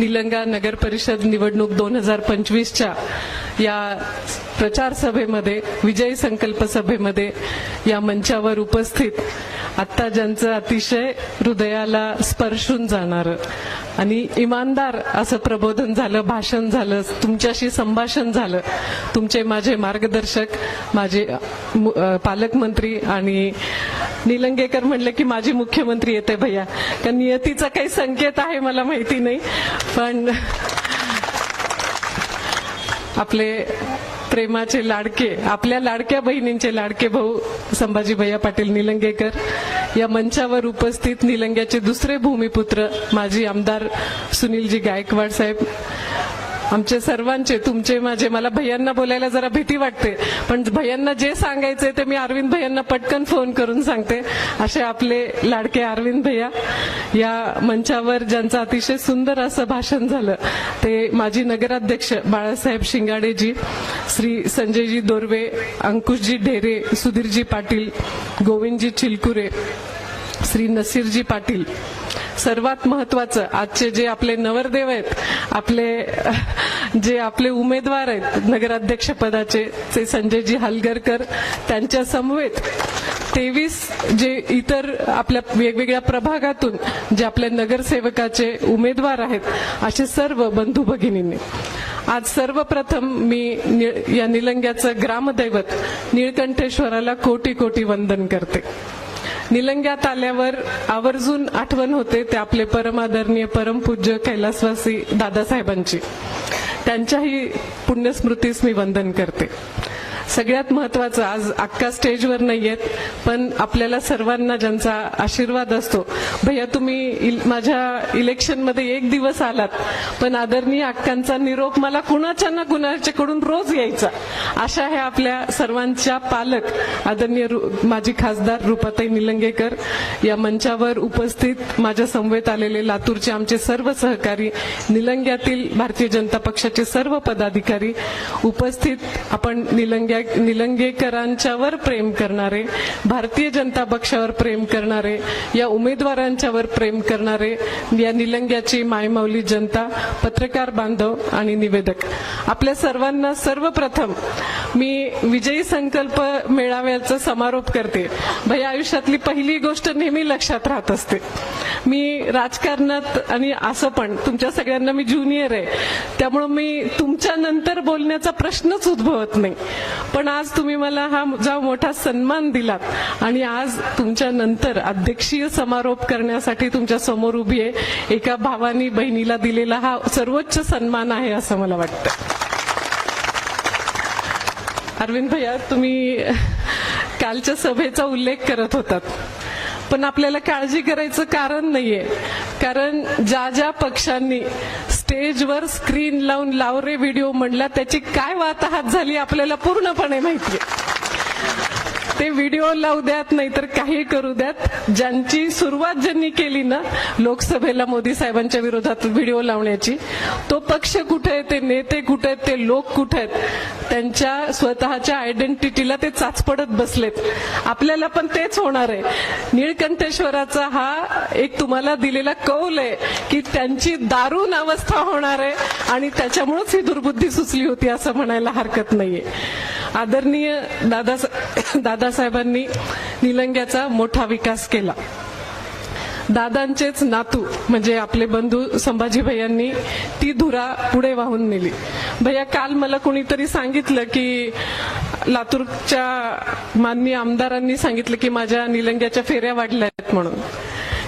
निलंगा नगर परिषद निवडणूक दोन हजार पंचवीसच्या या प्रचार सभेमध्ये विजयी संकल्प सभेमध्ये या मंचावर उपस्थित आत्ता ज्यांचं अतिशय हृदयाला स्पर्शून जाणारं आणि इमानदार असं प्रबोधन झालं भाषण झालं तुमच्याशी संभाषण झालं तुमचे माझे मार्गदर्शक माझे मु- पालकमंत्री आणि निलंगेकर म्हणले की माझी मुख्यमंत्री येते भैया. का नियतीचा काही संकेत आहे मला माहिती नाही. पण आपले प्रेमाचे लाडके आपल्या लाडक्या बहिणींचे लाडके भाऊ संभाजी भैया पाटील निलंगेकर या मंचावर उपस्थित निलंग्याचे दुसरे भूमिपुत्र माजी आमदार सुनीलजी गायकवाड साहेब आमचे सर्वांचे तुमचे माझे मला भैयांना बोलायला जरा भीती वाटते. पण भैयांना जे सांगायचे ते मी अरविंद भैयांना पटकन फोन करून सांगते. असे आपले लाडके अरविंद भैया या मंचावर ज्यांचं अतिशय सुंदर असं भाषण झालं ते माजी नगराध्यक्ष बाळासाहेब शिंगाडेजी श्री संजयजी दोर्वे अंकुशजी ढेरे सुधीरजी पाटील गोविंदजी चिलकुरे श्री नसीरजी पाटील सर्वात महत्वाचं आजचे जे आपले नवरदेव आहेत आपले जे आपले उमेदवार आहेत नगराध्यक्ष पदाचे ते संजयजी हलगरकर त्यांच्या समवेत तेवीस जे इतर आपल्या वेगवेगळ्या प्रभागातून जे आपल्या नगरसेवकाचे उमेदवार आहेत असे सर्व बंधू भगिनींनी. आज सर्वप्रथम मी नि- या निलंग्याचं ग्रामदैवत निळकंठेश्वराला कोटी कोटी वंदन करते. निलंग्यात आल्यावर आवर्जून आठवण होते ते आपले परमादरणीय परमपूज्य कैलासवासी दादासाहेबांची. त्यांच्याही पुण्यस्मृतीस मी वंदन करते. सगळ्यात महत्वाचं आज अख्ख्या स्टेजवर नाहीयेत पण आपल्याला सर्वांना ज्यांचा आशीर्वाद असतो. भैया तुम्ही इल- माझ्या इलेक्शनमध्ये एक दिवस आलात पण आदरणीय अक्कांचा निरोप मला कुणाच्या ना कुणाच्याकडून रोज यायचा? अशा ह्या आपल्या सर्वांच्या पालक आदरणीय रु- माजी खासदार रुपाताई निलंगेकर. या मंचावर उपस्थित माझ्या समवेत आलेले लातूरचे आमचे सर्व सहकारी निलंग्यातील भारतीय जनता पक्षाचे सर्व पदाधिकारी उपस्थित आपण निलंग्या निलंगेकरांच्यावर प्रेम करणारे भारतीय जनता पक्षावर प्रेम करणारे या उमेदवारांच्यावर प्रेम करणारे या निलंग्याची मायमाऊली जनता पत्रकार बांधव आणि निवेदक. आपल्या सर्वांना सर्वप्रथम मी विजयी संकल्प मेळाव्याचा समारोप करते. भय आयुष्यातली पहिली गोष्ट नेहमी लक्षात राहत असते. मी राजकारणात आणि असं पण तुमच्या सगळ्यांना मी ज्युनियर आहे. त्यामुळे मी तुमच्या नंतर बोलण्याचा प्रश्नच उद्भवत नाही. पण आज तुम्ही मला हा जा मोठा सन्मान दिलात आणि आज तुमच्या नंतर अध्यक्षीय समारोप करण्यासाठी तुमच्यासमोर उभी आहे. एका भावानी बहिणीला दिलेला हा सर्वोच्च सन्मान आहे असं मला वाटतं. अरविंद भैया तुम्ही कालच्या सभेचा उल्लेख करत होतात. पण आपल्याला काळजी करायचं कारण नाहीये. कारण ज्या ज्या पक्षांनी स्टेजवर स्क्रीन लावून लावरे व्हिडिओ म्हणला त्याची काय वाताहात झाली आपल्याला पूर्णपणे माहिती आहे ते व्हिडिओ लावू द्यात नाही तर काही करू द्यात. ज्यांची सुरुवात ज्यांनी केली ना लोकसभेला मोदी साहेबांच्या विरोधात व्हिडिओ लावण्याची तो पक्ष कुठे आहे ते नेते कुठे आहेत ते लोक कुठे आहेत त्यांच्या स्वतःच्या आयडेंटिटीला ते चाचपडत बसलेत. आपल्याला पण तेच होणार आहे. निळकंठेश्वराचा हा एक तुम्हाला दिलेला कौल आहे की त्यांची दारुण अवस्था होणार आहे आणि त्याच्यामुळेच ही दुर्बुद्धी सुचली होती असं म्हणायला हरकत नाहीये. आदरणीय दादा दादासाहेबांनी निलंग्याचा मोठा विकास केला. दादांचेच नातू म्हणजे आपले बंधू संभाजी भैयांनी ती धुरा पुढे वाहून नेली. भैया काल मला कुणीतरी सांगितलं की लातूरच्या माननीय आमदारांनी सांगितलं की माझ्या निलंग्याच्या फेऱ्या वाढल्या आहेत म्हणून.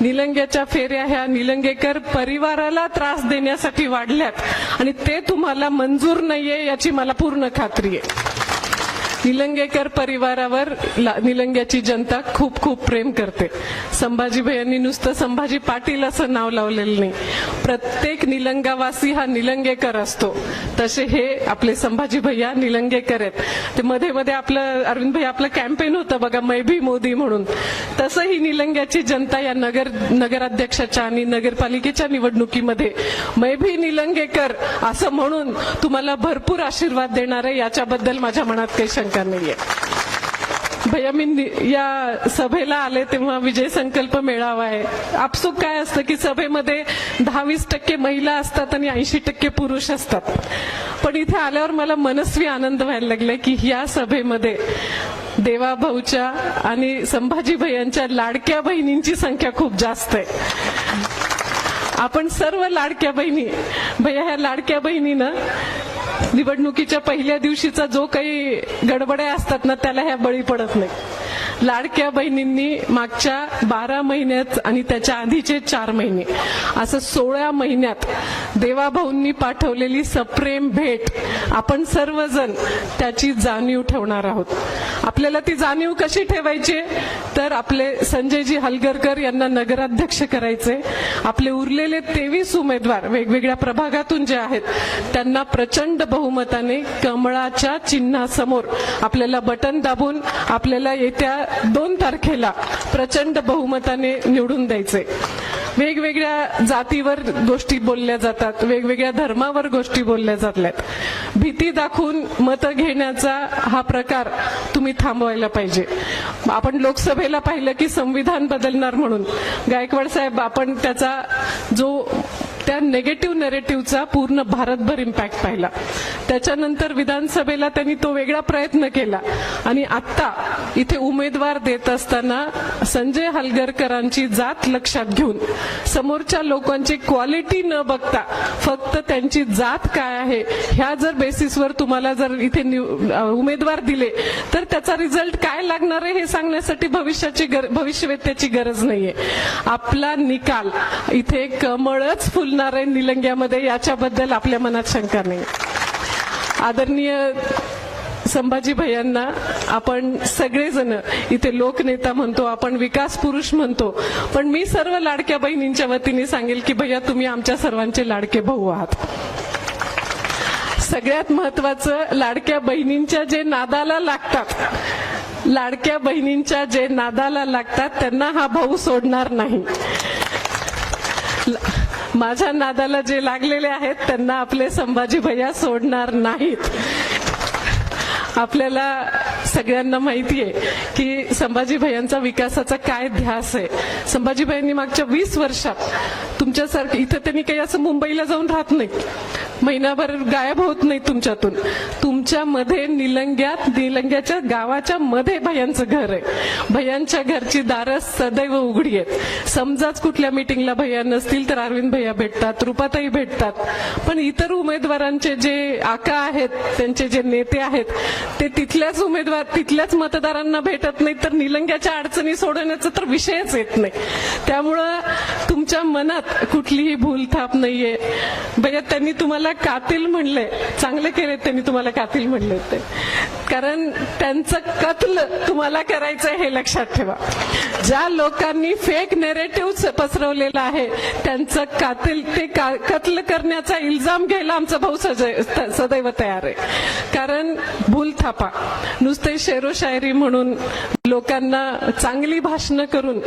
निलंग्याच्या फेऱ्या ह्या निलंगेकर परिवाराला त्रास देण्यासाठी वाढल्यात आणि ते तुम्हाला मंजूर नाहीये याची मला पूर्ण खात्री आहे. निलंगेकर परिवारावर ला- निलंग्याची जनता खूप खूप प्रेम करते. संभाजी भैयांनी नुसतं संभाजी पाटील असं नाव लावलेलं नाही. प्रत्येक निलंगावासी हा निलंगेकर असतो. तसे हे आपले संभाजी भैया निलंगेकर आहेत. ते मध्ये मध्ये आपलं अरविंद भाई आपलं कॅम्पेन होतं बघा मै भी मोदी म्हणून. तसं ही निलंग्याची जनता या नगर नगराध्यक्षाच्या आणि नगरपालिकेच्या निवडणुकीमध्ये मै भी निलंगेकर असं म्हणून तुम्हाला भरपूर आशीर्वाद देणार आहे याच्याबद्दल माझ्या मनात काही शंका नाहीये. भैया मी या सभेला आले तेव्हा विजय संकल्प मेळावा आहे. आपसूक काय असतं की सभेमध्ये दहावीस टक्के महिला असतात आणि ऐंशी टक्के पुरुष असतात. पण इथे आल्यावर मला मनस्वी आनंद व्हायला लागलाय की या सभेमध्ये देवाभाऊच्या आणि संभाजी भैयांच्या लाडक्या बहिणींची संख्या खूप जास्त आहे. आपण सर्व लाडक्या बहिणी भैया ह्या लाडक्या बहिणीनं निवडणुकीच्या पहिल्या दिवशीचा जो काही गडबड्या असतात ना त्याला ह्या बळी पडत नाही. लाडक्या बहिणींनी मागच्या बारा महिन्यात आणि त्याच्या आधीचे चार महिने असं सोळा महिन्यात देवाभाऊंनी पाठवलेली सप्रेम भेट आपण सर्वजण त्याची जाणीव ठेवणार आहोत. आपल्याला ती जाणीव कशी ठेवायची? तर आपले संजयजी हलगरकर यांना नगराध्यक्ष करायचे. आपले उरलेले तेवीस उमेदवार वेगवेगळ्या प्रभागातून जे आहेत त्यांना प्रचंड बहुमताने कमळाच्या चिन्हासमोर आपल्याला बटन दाबून आपल्याला येत्या दोन तारखेला प्रचंड बहुमताने निवडून द्यायचे. वेगवेगळ्या जातीवर गोष्टी बोलल्या जातात वेगवेगळ्या धर्मावर गोष्टी बोलल्या जातल्यात भीती दाखवून मतं घेण्याचा हा प्रकार तुम्ही थांबवायला पाहिजे. आपण लोकसभेला पाहिलं की संविधान बदलणार म्हणून. गायकवाड साहेब आपण त्याचा जो त्या नेगेटिव्ह नेरेटिव्हचा पूर्ण भारतभर इम्पॅक्ट पाहिला. त्याच्यानंतर विधानसभेला त्यांनी तो वेगळा प्रयत्न केला. आणि आत्ता इथे उमेदवार देत असताना संजय हलगरकरांची जात लक्षात घेऊन समोरच्या लोकांची क्वालिटी न बघता फक्त त्यांची जात काय आहे ह्या जर बेसिसवर तुम्हाला जर इथे उमेदवार दिले तर त्याचा रिझल्ट काय लागणार आहे हे सांगण्यासाठी भविष्याची गर- भविष्यवेत्याची गरज नाहीये. आपला निकाल इथे कमळच फुल नारायण निलंग्यामध्ये याच्याबद्दल आपल्या मनात शंका नाही. आदरणीय संभाजी भैयांना आपण सगळेजण इथे लोकनेता म्हणतो आपण विकास पुरुष म्हणतो पण मी सर्व लाडक्या बहिणींच्या वतीने सांगेल की भैया तुम्ही आमच्या सर्वांचे लाडके भाऊ आहात. सगळ्यात महत्वाचं लाडक्या बहिणींच्या जे नादाला लागतात लाडक्या बहिणींच्या जे नादाला लागतात त्यांना हा भाऊ सोडणार नाही. माझ्या नादाला जे लागलेले आहेत त्यांना आपले संभाजी भैया सोडणार नाहीत. आपल्याला सगळ्यांना माहिती आहे की संभाजी भैयांचा विकासाचा काय ध्यास आहे. संभाजी भैयांनी मागच्या वीस वर्षात तुमच्यासारखं इथं त्यांनी काही असं मुंबईला जाऊन राहत नाही. महिनाभर गायब होत नाही तुमच्यातून. तुमच्यामध्ये निलंग्यात निलंग्याच्या गावाच्या मध्ये भैयांचं घर आहे. भयांच्या घरची दारं सदैव उघडी आहेत. समजाच कुठल्या मिटिंगला भैया नसतील तर अरविंद भैया भेटतात रुपाताई भेटतात. पण इतर उमेदवारांचे जे आका आहेत त्यांचे जे नेते आहेत ते तिथल्याच उमेदवार तिथल्याच मतदारांना भेटत नाही तर निलंग्याच्या अडचणी सोडवण्याचा तर विषयच येत नाही. त्यामुळं तुमच्या मनात कुठलीही भूल थाप नाहीये. भैया त्यांनी तुम्हाला कातील म्हणले. चांगले केले त्यांनी तुम्हाला कातील म्हणले होते. कारण त्यांचं कत्ल तुम्हाला करायचं हे लक्षात ठेवा. ज्या लोकांनी फेक नेरेटिव्ह पसरवलेला आहे त्यांचं कातील ते का- कत्ल करण्याचा इल्जाम घ्यायला आमचा भाऊ सजय सदैव तयार आहे. कारण भूल थापा. नुसते शेरो शायरी म्हणून लोकांना चांगली भाषणं करून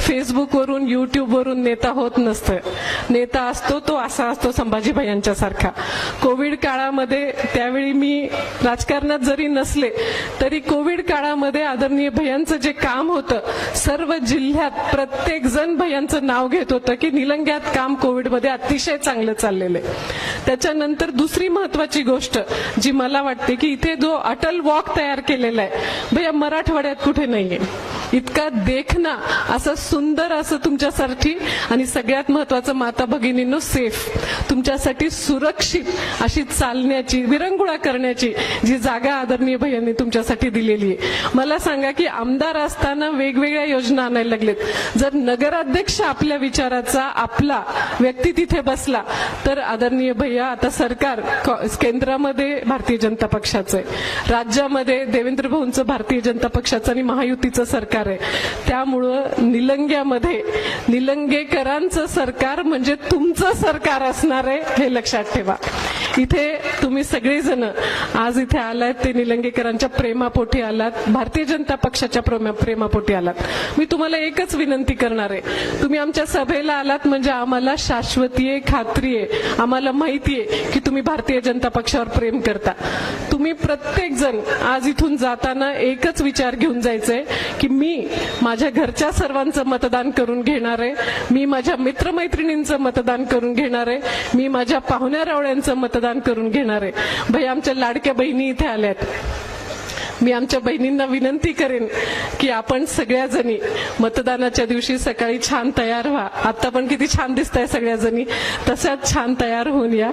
फेसबुकवरून युट्यूबवरून नेता होत नसतं नेता असतो तो असा असतो संभाजी भैयांच्या सारखा. कोविड काळामध्ये त्यावेळी मी राजकारणात जरी नसले तरी कोविड काळामध्ये आदरणीय भैयांचं जे काम होतं सर्व जिल्ह्यात प्रत्येक जण भैयांचं नाव घेत होतं की निलंग्यात काम कोविडमध्ये अतिशय चांगलं चाललेलं आहे. त्याच्यानंतर दुसरी महत्वाची गोष्ट जी मला वाटते की इथे जो अटल वॉक तयार केलेला आहे भैया मराठवाड्यात कुठे नाहीये? इतका देखना असं सुंदर असं तुमच्यासाठी आणि सगळ्यात महत्वाचं माता भगिनींनो सेफ तुमच्यासाठी सुरक्षित अशी चालण्याची विरंगुळा करण्याची जी जागा आदरणीय भैयांनी तुमच्यासाठी दिलेली आहे. मला सांगा की आमदार असताना वेगवेगळ्या योजना आणायला लागलेत. जर नगराध्यक्ष आपल्या विचाराचा आपला व्यक्ती तिथे बसला तर आदरणीय भैया आता सरकार केंद्रामध्ये भारतीय जनता पक्षाचं आहे. राज्यामध्ये देवेंद्र भाऊंचं भारतीय जनता पक्षाचं आणि महायुतीचं सरकार आहे. त्यामुळं निलंग्यामध्ये निलंगेकरांचं सरकार म्हणजे तुमचं सरकार असणार आहे हे लक्षात ठेवा. इथे तुम्ही सगळेजण आज इथे आलात ते निलंगेकरांच्या प्रेमापोटी आलात भारतीय जनता पक्षाच्या प्रेमा- प्रेमापोटी आलात. मी तुम्हाला एकच विनंती करणार आहे. तुम्ही आमच्या सभेला आलात म्हणजे आम्हाला शाश्वती आहे खात्री आहे आम्हाला माहिती आहे की तुम्ही भारतीय जनता पक्षावर प्रेम करता. तुम्ही प्रत्येक जण आज इथून जाताना एकच विचार घेऊन जायचंय की मी माझ्या घरच्या सर्वांचं मतदान करून घेणार आहे मी माझ्या मित्रमैत्रिणींचं मतदान करून घेणार आहे मी माझ्या पाहुण्या रावळ्यांचं मतदान करून घेणार. आहे भाई आमच्या लाडक्या बहिणी इथे आल्यात. मी आमच्या बहिणींना विनंती करेन की आपण सगळ्या जणी मतदानाच्या दिवशी सकाळी छान तयार व्हा. आता पण किती छान दिसत आहे सगळ्या जणी तशाच छान तयार होऊन या.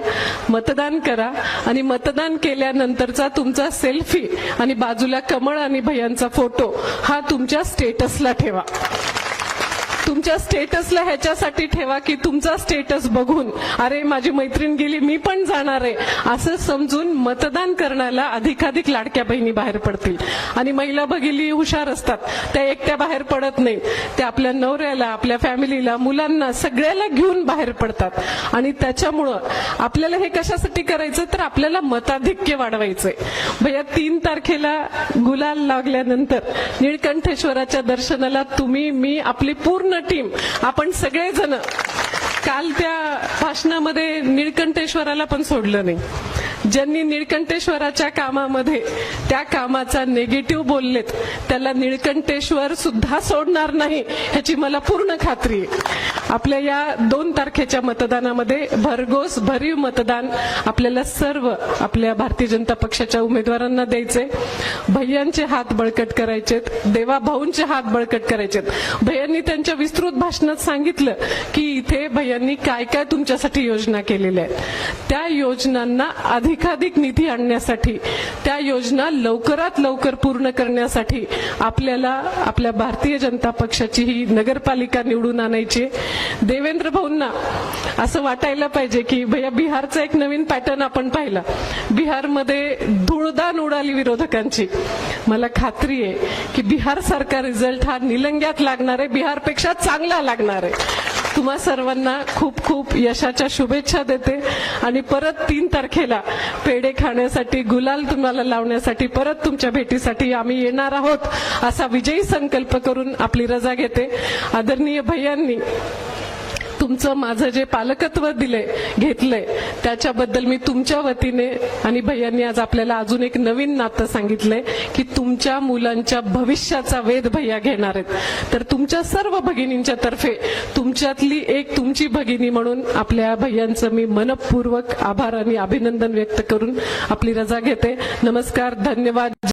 मतदान करा. आणि मतदान केल्यानंतरचा तुमचा सेल्फी आणि बाजूला कमळ आणि भयांचा फोटो हा तुमच्या स्टेटसला ठेवा. तुमच्या स्टेटसला ह्याच्यासाठी ठेवा की तुमचा स्टेटस बघून अरे माझी मैत्रीण गेली मी पण जाणार आहे. असं समजून मतदान करण्याला अधिकाधिक लाडक्या बहिणी बाहेर पडतील. आणि महिला भगिनी हुशार असतात. त्या एकट्या बाहेर पडत नाही. त्या आपल्या नवऱ्याला आपल्या फॅमिलीला मुलांना सगळ्याला घेऊन बाहेर पडतात. आणि त्याच्यामुळं आपल्याला हे कशासाठी करायचं? तर आपल्याला मताधिक्य वाढवायचंय. भैया तीन तारखेला गुलाल लागल्यानंतर निळकंठेश्वराच्या दर्शनाला तुम्ही मी आपली पूर्ण टीम आपण सगळेजण काल त्या भाषणामध्ये निळकंठेश्वराला पण सोडलं नाही. ज्यांनी निळकंठेश्वराच्या कामामध्ये त्या कामाचा नेगेटिव्ह बोललेत त्याला निळकंठेश्वर सुद्धा सोडणार नाही ह्याची मला पूर्ण खात्री आहे. आपल्या या दोन तारखेच्या मतदानामध्ये भरघोस भरीव मतदान आपल्याला सर्व आपल्या भारतीय जनता पक्षाच्या उमेदवारांना द्यायचे भैयांचे हात बळकट करायचेत देवा भाऊंचे हात बळकट करायचेत. भैयांनी त्यांच्या विस्तृत भाषणात सांगितलं की इथे भैयांनी काय काय तुमच्यासाठी योजना केलेल्या आहेत. त्या योजनांना अधिकाधिक निधी आणण्यासाठी त्या योजना लवकरात लवकर पूर्ण करण्यासाठी आपल्याला आपल्या भारतीय जनता पक्षाची ही नगरपालिका निवडून आणायची आहे. देवेंद्र भाऊंना असं वाटायला पाहिजे की भैया बिहारचा एक नवीन पॅटर्न आपण पाहिला. बिहारमध्ये धुळदान उडाली विरोधकांची. मला खात्री आहे की बिहार सारखा रिझल्ट हा निलंग्यात लागणार आहे बिहारपेक्षा चांगला लागणार आहे. तुम्हा सर्वांना खूप खूप यशाच्या शुभेच्छा देते. आणि परत तीन तारखेला पेढे खाण्यासाठी गुलाल तुम्हाला लावण्यासाठी परत तुमच्या भेटीसाठी आम्ही येणार आहोत असा विजयी संकल्प करून आपली रजा घेते. आदरणीय भैयांनी तुमचं माझं जे पालकत्व दिले घेतलंय त्याच्याबद्दल मी तुमच्या वतीने आणि भैयांनी आज आपल्याला अजून एक नवीन नातं सांगितलंय की तुमच्या मुलांच्या भविष्याचा वेध भैया घेणार आहेत. तर तुमच्या सर्व भगिनींच्या तर्फे तुमच्यातली एक तुमची भगिनी म्हणून आपल्या भैयांचं मी मनपूर्वक आभार आणि अभिनंदन व्यक्त करून आपली रजा घेते. नमस्कार धन्यवाद.